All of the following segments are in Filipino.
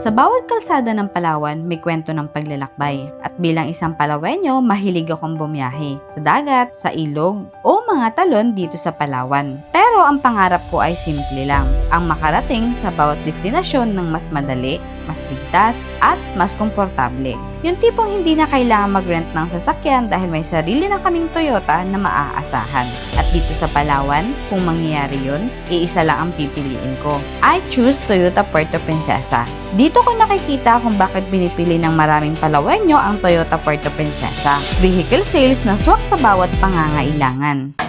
Sa bawat kalsada ng Palawan, may kwento ng paglalakbay. At bilang isang Palawenyo, mahilig akong bumiyahe sa dagat, sa ilog, o mga talon dito sa Palawan. Pero ang pangarap ko ay simple lang, ang makarating sa bawat destinasyon ng mas madali, mas ligtas, at mas komportable. Yung tipong hindi na kailangan mag-rent ng sasakyan dahil may sarili na kaming Toyota na maaasahan. At dito sa Palawan, kung mangyayari yun, iisa lang ang pipiliin ko. I choose Toyota Puerto Princesa. Dito ko nakikita kung bakit binipili ng maraming Palawenyo ang Toyota Puerto Princesa. Vehicle sales na swak sa bawat pangangailangan.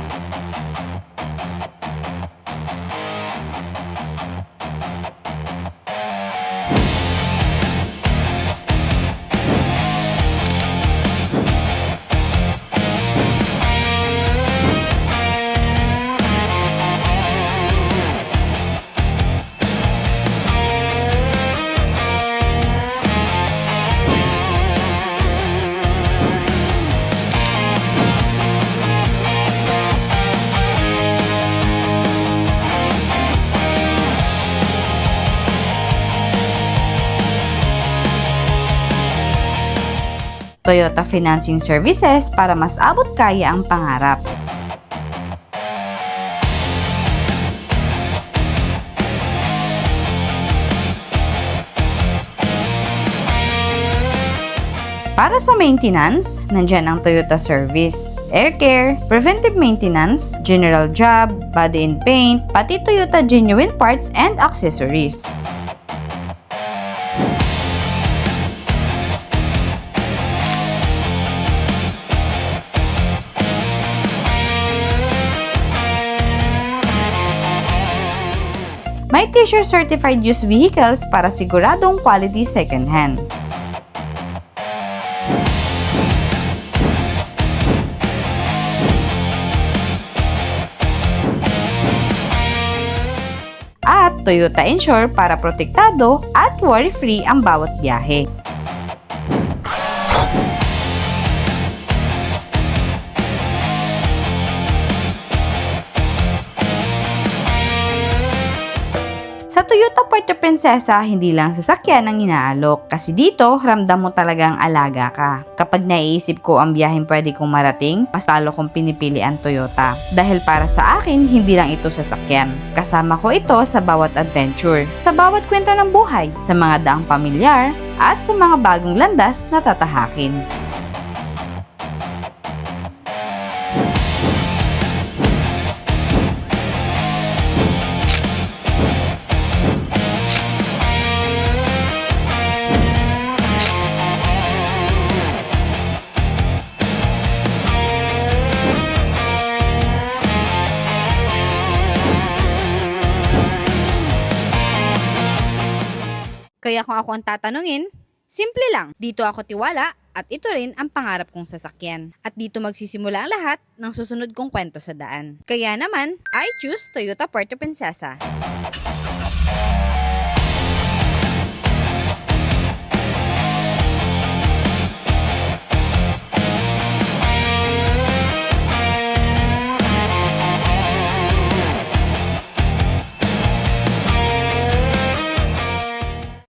Toyota Financing Services para mas abot kaya ang pangarap. Para sa maintenance, nandyan ang Toyota Service, Air Care, Preventive Maintenance, General Job, Body and Paint, pati Toyota Genuine Parts and Accessories. T-shirt certified used vehicles para siguradong quality second hand. At Toyota Insure para protektado at worry-free ang bawat biyahe. Toyota Puerto Princesa, hindi lang sasakyan ang inaalok kasi dito ramdam mo talagang alaga ka. Kapag naiisip ko ang biyaheng pwede kong marating, mas talo kong pinipili ang Toyota. Dahil para sa akin, hindi lang ito sasakyan. Kasama ko ito sa bawat adventure, sa bawat kwento ng buhay, sa mga daang pamilyar, at sa mga bagong landas na tatahakin. Kaya kung ako ang tatanungin, simple lang. Dito ako tiwala at ito rin ang pangarap kong sasakyan. At dito magsisimula ang lahat ng susunod kong kwento sa daan. Kaya naman, I choose Toyota Puerto Princesa.